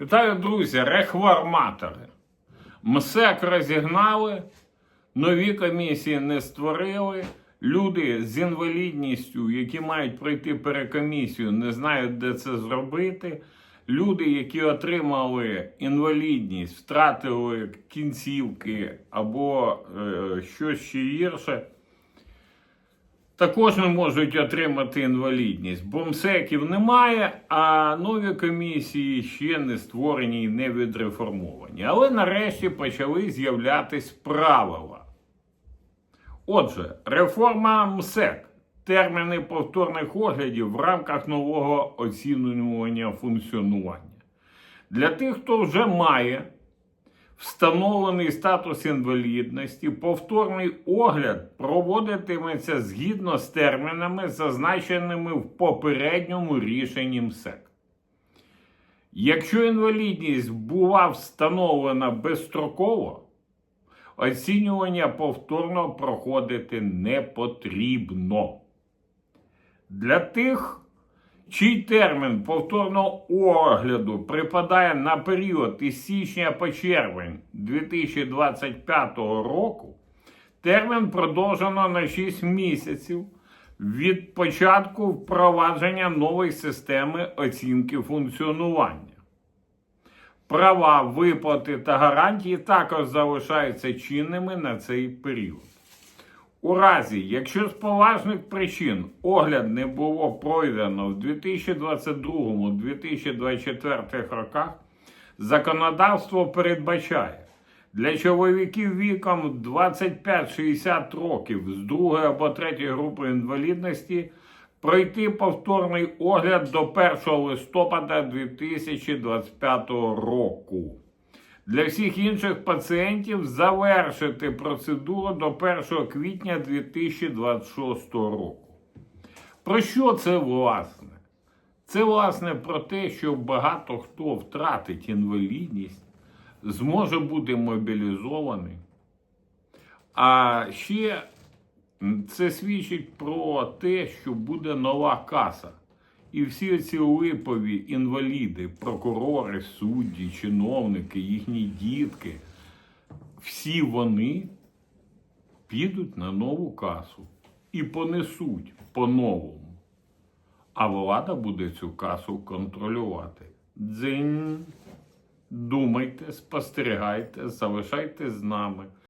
Вітаю, друзі, рехварматори. МСЕК розігнали, нові комісії не створили. Люди з інвалідністю, які мають пройти перекомісію, не знають, де це зробити. Люди, які отримали інвалідність, втратили кінцівки або е, щось ще гірше, також не можуть отримати інвалідність. Бо МСЕКів немає, а нові комісії ще не створені і не відреформовані. Але нарешті почали з'являтись правила. Отже, реформа МСЕК. Терміни повторних оглядів в рамках нового оцінювання функціонування. Для тих, хто вже має встановлений статус інвалідності, повторний огляд проводитиметься згідно з термінами, зазначеними в попередньому рішенні МСЕК. Якщо інвалідність була встановлена безстроково, оцінювання повторно проходити не потрібно. Для тих, чий термін повторного огляду припадає на період із січня по червень 2025 року, термін продовжено на 6 місяців від початку впровадження нової системи оцінки функціонування. Права, виплати та гарантії також залишаються чинними на цей період. У разі, якщо з поважних причин огляд не було пройдено в 2022-2024 роках, законодавство передбачає для чоловіків віком 25-60 років з другої або третьої групи інвалідності пройти повторний огляд до 1 листопада 2025 року. Для всіх інших пацієнтів завершити процедуру до 1 квітня 2026 року. Про що це власне? Це власне про те, що багато хто втратить інвалідність, зможе бути мобілізований. А ще це свідчить про те, що буде нова каса. І всі ці липові інваліди, прокурори, судді, чиновники, їхні дітки, всі вони підуть на нову касу і понесуть по-новому. А влада буде цю касу контролювати. Дзинь. Думайте, спостерігайте, залишайтесь з нами.